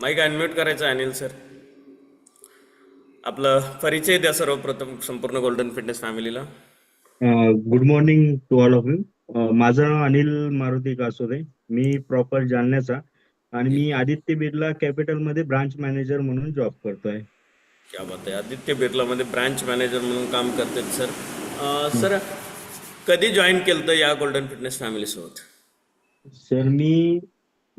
Mic unmute करायचं Anil sir आपलं परिचय द्या सर्वप्रथम संपूर्ण गोल्डन फिटनेस फॅमिलीला good morning to all of you माझं नाव अनिल मारुती कासोदे. मी प्रॉपर जालन्याचा आणि मी आदित्य बिर्ला कॅपिटलमध्ये ब्रांच मॅनेजर म्हणून जॉब करतोय. क्या बात आहे आदित्य बिर्लामध्ये ब्रांच मॅनेजर म्हणून काम करतात सर सर कधी जॉईन केलं या गोल्डन फिटनेस फॅमिलीसोबत सर मी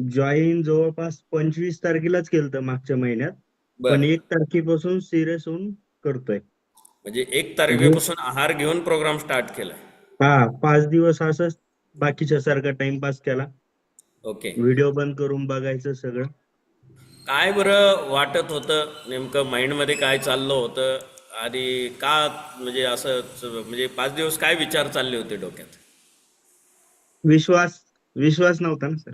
जॉईन जवळपास पंचवीस तारखेलाच केलं मागच्या महिन्यात. पण एक तारखेपासून सिरियस होऊन करतोय. म्हणजे एक तारखेपासून आहार घेऊन प्रोग्राम स्टार्ट केलाय. हा पाच दिवस असंच बाकीच्या सारखा टाइमपास केला. ओके. व्हिडिओ बंद करून बघायचं सगळं. काय बरं वाटत होतं? नेमकं माइंडमध्ये काय चाललं होतं? आणि का म्हणजे असं म्हणजे पाच दिवस काय विचार चालले होते डोक्यात? विश्वास विश्वास नव्हता ना सर.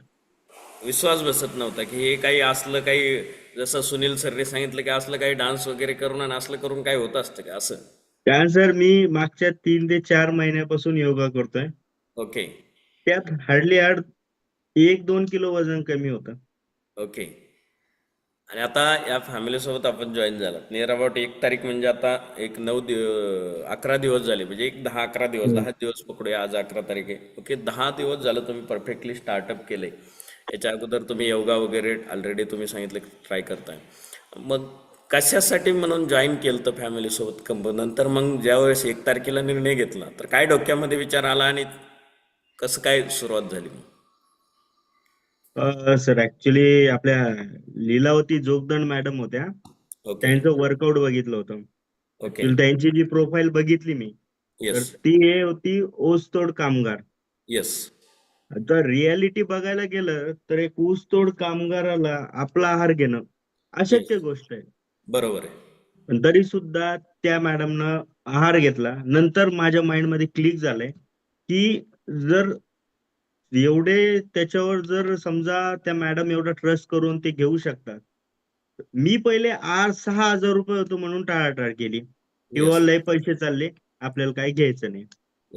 विश्वास बसत नव्हता की हे काही असलं काही जसं सुनील सरने सांगितलं की असलं काही डान्स वगैरे करून आणि असलं करून काय होत असतं का असं? त्यानंतर मी मागच्या तीन ते चार महिन्यापासून योगा करतोय. ओके. त्यात हार्डली हार्ड एक दोन किलो वजन कमी होतं. ओके. आणि आता या फॅमिलीसोबत आपण जॉईन झालात. नियर अबाउट एक तारीख म्हणजे आता एक नऊ दिव अकरा दिवस झाले. म्हणजे एक दहा अकरा दिवस दहा दिवस पकडूया. आज अकरा तारीख आहे. ओके दहा दिवस झालं तुम्ही परफेक्टली स्टार्टअप केलंय. याच्या अगोदर तुम्ही योगा वगैरे ऑलरेडी तुम्ही सांगितलं ट्राय करताय. मग कशासाठी म्हणून जॉईन केलं तर फॅमिलीसोबत कंप नंतर मग ज्यावेळेस एक तारखेला निर्णय घेतला तर काय डोक्यामध्ये विचार आला आणि कसं काय सुरुवात झाली मग? सर ऍक्च्युली आपल्या लीलावती जोगदंड मॅडम होत्या. त्यांचं वर्कआउट बघितलं होतं. ओके त्यांची जी प्रोफाईल बघितली मी तर ती होती ऊसतोड कामगार. येस आता रियालिटी बघायला गेलं तर एक ऊसतोड कामगाराला आपला आहार घेणं अशक्य गोष्ट आहे. बरोबर आहे. पण तरी सुद्धा त्या मॅडमनं आहार घेतला. नंतर माझ्या माइंडमध्ये क्लिक झालंय की जर एवढे त्याच्यावर जर समजा त्या मॅडम एवढा ट्रस्ट करून ते घेऊ शकतात. मी पहिले आठ सहा हजार रुपये होतो म्हणून टाळाटाळ केली. किंवा. लय पैसे चालले. आपल्याला काही घ्यायचं नाही.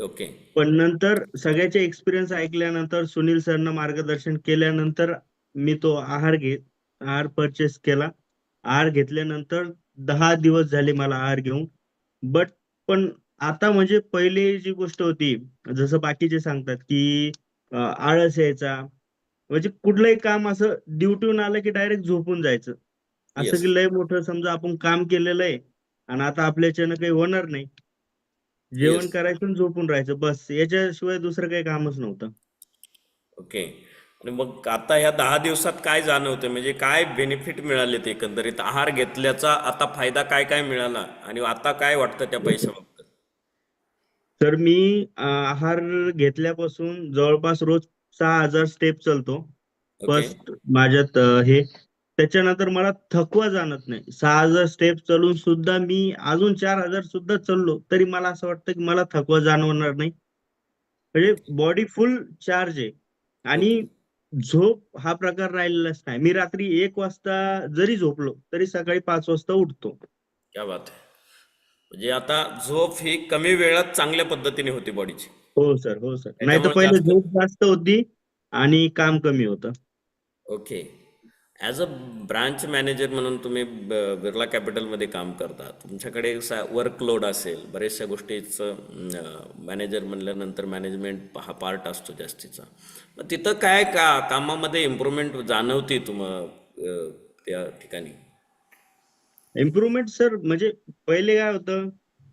ओके पण नंतर सगळ्याचे एक्सपिरियन्स ऐकल्यानंतर सुनील सरनं मार्गदर्शन केल्यानंतर मी तो आहार घेत आहार परचेस केला. आहार घेतल्यानंतर दहा दिवस झाले मला आहार घेऊन. बट पण आता म्हणजे पहिले जी गोष्ट होती जसं बाकीचे सांगतात की आळस यायचा. म्हणजे कुठलंही काम असं ड्युटीहून आलं की डायरेक्ट झोपून जायचं. असं Yes. की लय मोठं समजा आपण काम केलेलं आहे आणि आता आपल्याच्यानं काही होणार नाही. जेवण. करायचं आणि झोपून राहायचं बस. याच्याशिवाय दुसरं काही कामच नव्हतं. ओके. आणि मग आता ह्या दहा दिवसात काय जाणवतं म्हणजे काय बेनिफिट मिळाले ते एकंदरीत? आहार घेतल्याचा आता फायदा काय काय मिळाला? आणि आता काय वाटतं त्या पैशाबाबत? तर मी अं, आहार घेतल्यापासून जवळपास रोज सहा हजार स्टेप चालतो. ओके. फर्स्ट माझ्यात अं, हे त्याच्यानंतर मला थकवा जाणत नाही. सहा हजार स्टेप चालून सुद्धा मी अजून चार हजार सुद्धा चाललो तरी मला असं वाटतं की मला थकवा जाणवणार नाही. म्हणजे बॉडी फुल चार्ज आहे. आणि झोप हा प्रकार राहिलेलाच नाही. मी रात्री एक वाजता जरी झोपलो तरी सकाळी पाच वाजता उठतो. क्या बात आहे. म्हणजे आता झोप ही कमी वेळात चांगल्या पद्धतीने होती बॉडीची हो सर हो सर. नाही तर पहिले झोप जास्त होती आणि काम कमी होतं. Okay as a branch manager म्हणून तुम्ही बिर्ला कॅपिटलमध्ये काम करता. तुमच्याकडे वर्कलोड असेल बऱ्याचशा गोष्टीचं मॅनेजर म्हणल्यानंतर मॅनेजमेंट हा पार्ट असतो जास्तीचा. मग तिथं काय का कामामध्ये इम्प्रूव्हमेंट जाणवते तुम त्या ठिकाणी? इम्प्रुव्हमेंट सर म्हणजे पहिले काय होतं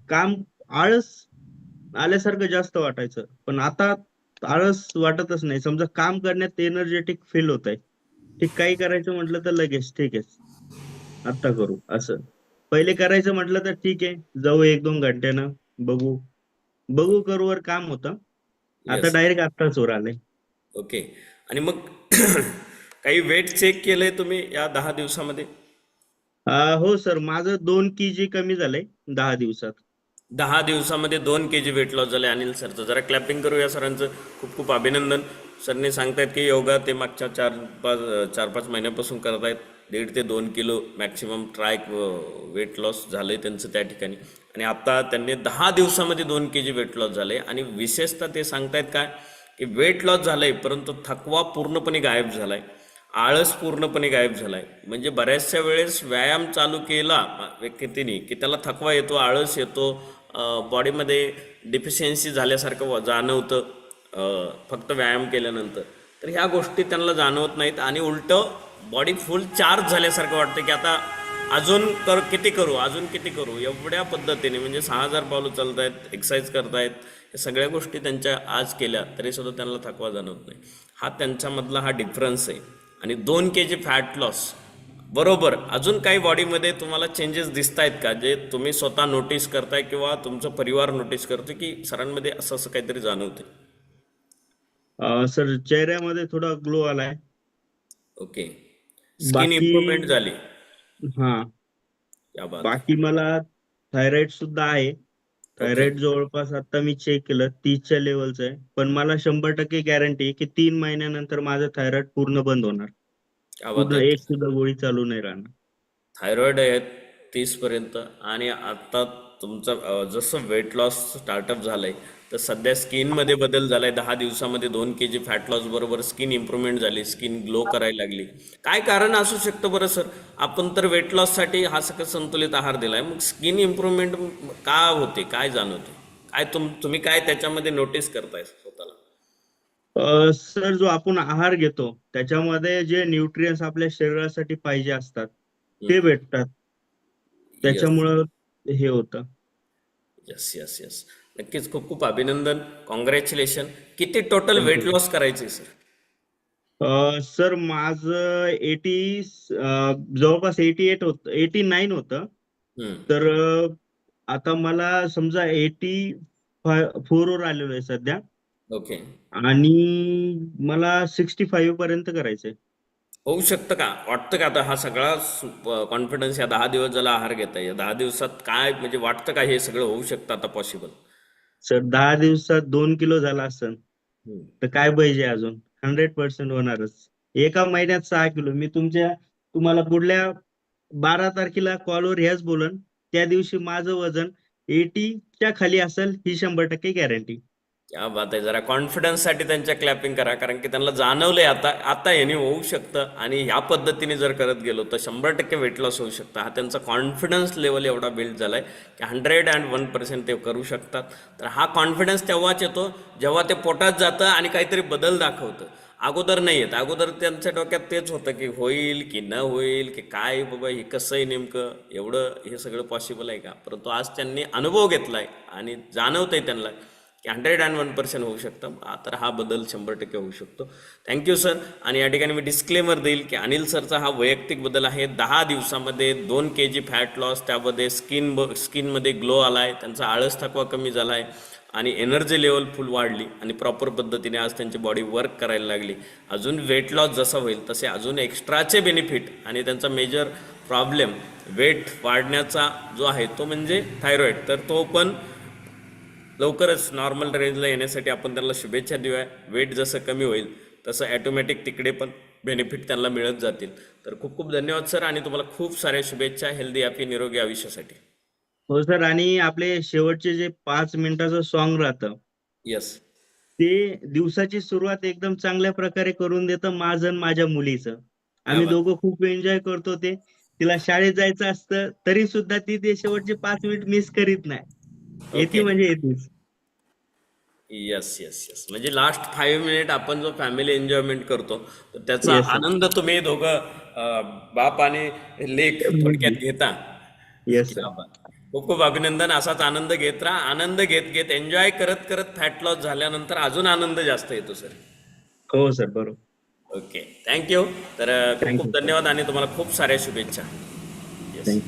काम आळस आल्यासारखं जास्त वाटायचं. पण आता आळस वाटतच नाही. समजा काम करण्यात एनर्जेटिक फील होत आहे ठीक काही करायचं म्हटलं तर लगेच ठीक आहे. आत्ता करू असं. पहिले करायचं म्हटलं तर ठीक आहे जाऊ एक दोन घंट्यानं बघू. बघू करू वर काम होतं. आता. डायरेक्ट आत्ताच वर आलंय. ओके. आणि मग काही वेट चेक केलंय तुम्ही या दहा दिवसामध्ये? हो सर माझं दोन के जी कमी झालंय दहा दिवसात. दहा दिवसामध्ये दोन के जी वेट लॉस झाले अनिल सरचं जरा क्लॅपिंग करूया सरांचं. खूप खूप अभिनंदन. सरने सांगतायत की योगा ते मागच्या चार पाच चार पाच महिन्यापासून करत आहेत दीड ते दोन kilo maximum try weight loss झालं आहे त्यांचं त्या ठिकाणी. आणि आता त्यांनी दहा दिवसामध्ये दोन के जी वेट लॉस झाले आणि विशेषतः ते सांगतायत काय की वेट लॉस झालं आहे परंतु थकवा पूर्णपणे गायब झाला आहे आळस पूर्णपणे गायब झाला आहे म्हणजे बऱ्याचशा वेळेस व्यायाम चालू केला व्यक्तीने की त्याला थकवा येतो आळस येतो बॉडीमध्ये डिफिशियन्सी झाल्यासारखं जाणवतं. फक्त व्यायाम केल्यानंतर. तर ह्या गोष्टी त्यांना जाणवत नाहीत आणि उलटं बॉडी फुल चार्ज झाल्यासारखं वाटतं की आता अजून कर किती करू अजून किती करू एवढ्या पद्धतीने म्हणजे सहा हजार पावलं आहेत एक्सरसाइज करतायत या सगळ्या गोष्टी त्यांच्या आज केल्या तरी सुद्धा त्यांना थकवा जाणवत नाही. हा त्यांच्यामधला हा डिफरन्स आहे. आणि दोन के जी फॅट लॉस बरोबर अजून काही बॉडीमध्ये तुम्हाला चेंजेस दिसत आहेत का? जे तुम्ही स्वतः नोटीस करताय किंवा तुमचा परिवार नोटीस करतो की सरांमध्ये असं असं काहीतरी जाणवते सर चेहऱ्यामध्ये थोडा ग्लो आलाय. ओके. स्किन इम्प्रुव्हमेंट झाली. हा. बाकी मला थायरॉइड सुद्धा आहे. थायरॉइड जवळपास आता मी चेक केलं तीसच्या लेवलचं आहे. पण मला शंभर टक्के गॅरंटी आहे की तीन महिन्यानंतर माझं थायरॉइड पूर्ण बंद होणार. एक सुद्धा गोळी चालू नाही राहणार. थायरॉइड आहे तीस पर्यंत आणि आता तुमचं जसं वेट लॉस स्टार्टअप झालंय तर सध्या स्किनमध्ये बदल झालाय. दहा दिवसामध्ये दोन के जी फॅट लॉस बरोबर स्किन इम्प्रुव्हमेंट झाली स्किन ग्लो करायला लागली. काय कारण असू शकतं बरं सर आपण तर वेट लॉससाठी हा सगळं संतुलित आहार दिलाय. मग स्किन इम्प्रुव्हमेंट का होते? काय जाणवते? काय तुम तुम्ही काय त्याच्यामध्ये नोटीस करताय स्वतःला? सर जो आपण आहार घेतो त्याच्यामध्ये जे न्यूट्रियन्स आपल्या शरीरासाठी पाहिजे असतात ते भेटतात. त्याच्यामुळं हे होतं. येस येस येस नक्कीच खूप खूप अभिनंदन. कॉंग्रॅच्युलेशन किती टोटल वेट लॉस करायचे सर सर माझं एटी जवळपास एटी एट होत एटी नाईन होतं तर आता मला समजा एटी फोर वर आलेलो आहे सध्या. ओके आणि मला सिक्स्टी फाईव्ह पर्यंत करायचंय. होऊ शकतं का? वाटतं का आता हा सगळा कॉन्फिडन्स या दहा दिवस झाला आहार घेताय या दहा दिवसात काय म्हणजे वाटतं का हे सगळं होऊ शकतं आता पॉसिबल सर दहा दिवसात दोन किलो झाला असेल तर काय पाहिजे अजून? हंड्रेड पर्सेंट होणारच. एका महिन्यात सहा किलो. मी तुमच्या तुम्हाला पुढल्या बारा तारखेला कॉलवर ह्याच बोलन. त्या दिवशी माझं वजन 80 च्या खाली असेल ही शंभर टक्के गॅरंटी क्या बात आहे. जरा कॉन्फिडन्ससाठी त्यांच्या क्लॅपिंग करा कारण की त्यांना जाणवलंय आता आता यांनी होऊ शकतं. आणि ह्या पद्धतीने जर करत गेलो तर शंभर टक्के वेट लॉस होऊ शकतं. हा त्यांचा कॉन्फिडन्स लेवल एवढा बिल्ड झालाय की हंड्रेड अँड वन पर्सेंट ते करू शकतात. तर हा कॉन्फिडन्स तेव्हाच येतो जेव्हा ते पोटात जातं आणि काहीतरी बदल दाखवतं. अगोदर नाही येत. अगोदर त्यांच्या डोक्यात तेच होतं की होईल की न होईल की काय बाबा हे कसं आहे नेमकं? एवढं हे सगळं पॉसिबल आहे का? परंतु आज त्यांनी अनुभव घेतलाय आणि जाणवतंय त्यांना. की हंड्रेड अँड वन पर्सेंट होऊ शकतं. तर हा बदल शंभर टक्के होऊ शकतो. थँक्यू सर आणि या ठिकाणी मी डिस्क्लेमर देईल की अनिल सरचा हा वैयक्तिक बदल आहे. दहा दिवसामध्ये दोन के जी फॅट लॉस त्यामध्ये स्किन ब स्किनमध्ये ग्लो आला आहे त्यांचा आळस थकवा कमी झाला आहे आणि एनर्जी लेवल फुल वाढली आणि प्रॉपर पद्धतीने आज त्यांची बॉडी वर्क करायला लागली. अजून वेट लॉस जसा होईल तसे अजून एक्स्ट्राचे बेनिफिट आणि त्यांचा मेजर प्रॉब्लेम वेट वाढण्याचा जो आहे तो म्हणजे थायरॉईड तर तो पण लवकरच नॉर्मल रेंजला येण्यासाठी आपण त्यांना शुभेच्छा देऊया. वेट जसं कमी होईल तसं ॲटोमॅटिक तिकडे पण बेनिफिट त्यांना मिळत जातील. तर खूप खूप धन्यवाद सर आणि तुम्हाला खूप साऱ्या शुभेच्छा हेल्दी हॅपी निरोगी आयुष्यासाठी. हो सर आणि आपले शेवटचे जे पाच मिनिटाचं सॉन्ग राहतं येस ते दिवसाची सुरुवात एकदम चांगल्या प्रकारे करून देतं माझं आणि माझ्या मुलीचं. आम्ही. दोघं खूप एन्जॉय करतो ते. तिला शाळेत जायचं असतं तरी सुद्धा ती ते शेवटचे पाच मिनिट मिस करीत नाही. येते. म्हणजे येतेच. येस येस येस म्हणजे लास्ट फाईव्ह मिनिट आपण जो फॅमिली एन्जॉयमेंट करतो तर त्याचा Yes, sir. आनंद तुम्ही दोघं अं, बाप आणि लेख थोडक्यात घेता. येस. खूप खूप अभिनंदन. असाच आनंद घेत राहा. आनंद घेत घेत एन्जॉय करत करत फॅट लॉस झाल्यानंतर अजून आनंद जास्त येतो सर हो सर बरोबर. ओके थँक्यू तर अं, खूप Thank खूप you. धन्यवाद आणि तुम्हाला खूप साऱ्या शुभेच्छा. थँक्यू